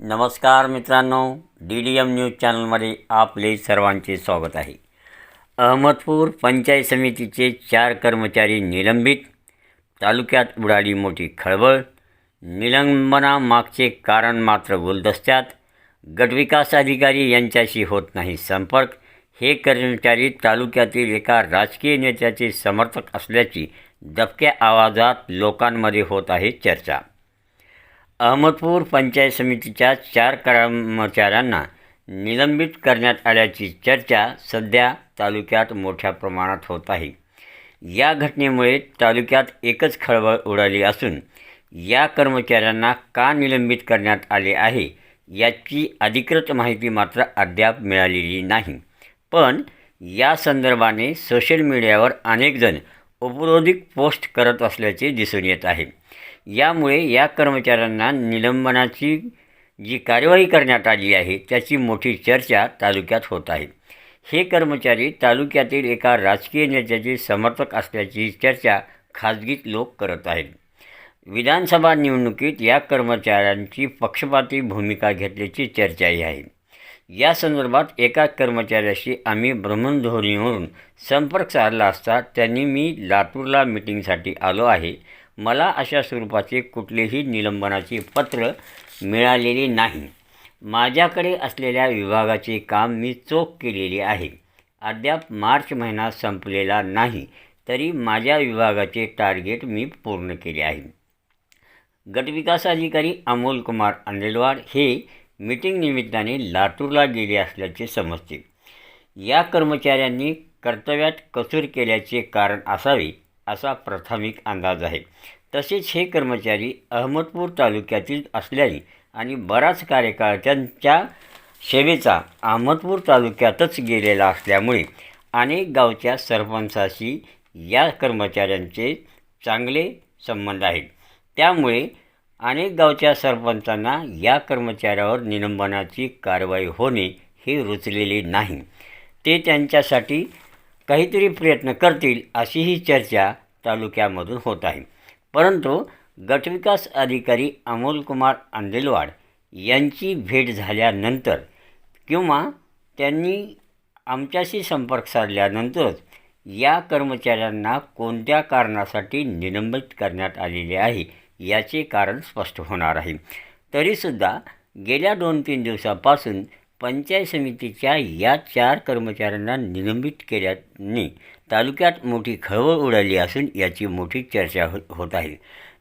नमस्कार मित्रांनो D D M news चॅनलमध्ये आपले सर्वांचे स्वागत आहे. अहमदपूर पंचायत समितीचे चार कर्मचारी निलंबित तालुक्यात उडाली मोठी खळबळ निलंबनामागचे कारण मात्र गुलदस्त्यात. गटविकास अधिकारी यांच्याशी होत नाही संपर्क हे कर्मचारी तालुक्यातील एका राजकीय नेत्याचे समर्थक असल्याची दबक्या आवाजात लोकांमध्ये होत आहे चर्चा. अहमदपूर पंचायत समितीच्या चार कर्मचाऱ्यांना निलंबित करण्यात आल्याची चर्चा सध्या तालुक्यात मोठ्या प्रमाणात होत आहे. या घटनेमुळे तालुक्यात एकच खळबळ उडाली असून या कर्मचाऱ्यांना का निलंबित करण्यात आले आहे याची अधिकृत माहिती मात्र अद्याप मिळालेली नाही. पण या संदर्भाने सोशल मीडियावर अनेकजण उपरोधिक पोस्ट करत असल्याचे दिसून येत आहे. यामुळे या कर्मचाऱ्यांना निलंबनाची जी कार्यवाही करण्यात आली आहे त्याची मोठी चर्चा तालुक्यात होत आहे. हे कर्मचारी तालुक्यातील एका राजकीय नेत्याचे समर्थक असल्याची चर्चा खाजगीत लोक करत आहेत. विधानसभा निवडणुकीत या कर्मचाऱ्यांची पक्षपाती भूमिका घेतल्याची चर्चाही आहे. या संदर्भात एका कर्मचाऱ्याशी आम्ही ब्रह्मणध्वनीवरून संपर्क साधला असता त्यांनी मी लातूरला मिटिंगसाठी आलो आहे. मला अशा स्वरूपाचे कुठलेही निलंबनाचे पत्र मिळालेले नाही. माझ्याकडे असलेल्या विभागाचे काम मी चोख केलेले आहे. अद्याप मार्च महिना संपलेला नाही तरी माझ्या विभागाचे टार्गेट मी पूर्ण केले आहे. गटविकास अधिकारी अमोल कुमार अंडेलवाड हे मीटिंग निमित्ताने लातूरला गेले असल्याचे समजते. या कर्मचाऱ्यांनी कर्तव्यात कसूर केल्याचे कारण असावे असा प्राथमिक अंदाज आहे. तसेच हे कर्मचारी अहमदपूर तालुक्यातील असल्याने आणि बराच कार्यकाळ त्यांच्या सेवेचा अहमदपूर तालुक्यातच गेलेला असल्यामुळे अनेक गावच्या सरपंचाशी या कर्मचाऱ्यांचे चांगले संबंध आहेत. त्यामुळे अनेक गावच्या सरपंचांना या कर्मचाऱ्यावर निलंबनाची कारवाई होणे हे रुचलेले नाही. ते त्यांच्यासाठी काहीतरी प्रयत्न करतील अशीही चर्चा तालुक्यामधून होत आहे. परंतु गटविकास अधिकारी अमोलकुमार आंदेलवाड यांची भेट झाल्यानंतर किंवा त्यांनी आमच्याशी संपर्क साधल्यानंतरच या कर्मचाऱ्यांना कोणत्या कारणासाठी निलंबित करण्यात आलेले आहे याचे कारण स्पष्ट होणार आहे. तरीसुद्धा गेल्या दोन तीन दिवसापासून पंचायत समितीच्या या चार कर्मचाऱ्यांना निलंबित केल्याने तालुक्यात मोठी खळबळ उडाली असून याची मोठी चर्चा हो होत आहे.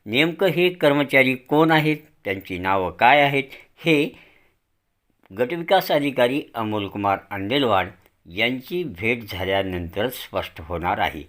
नेमकं हे कर्मचारी कोण आहेत? त्यांची नावं काय आहेत? हे गटविकास अधिकारी अमोलकुमार अंडेलवाड यांची भेट झाल्यानंतर स्पष्ट होणार आहे.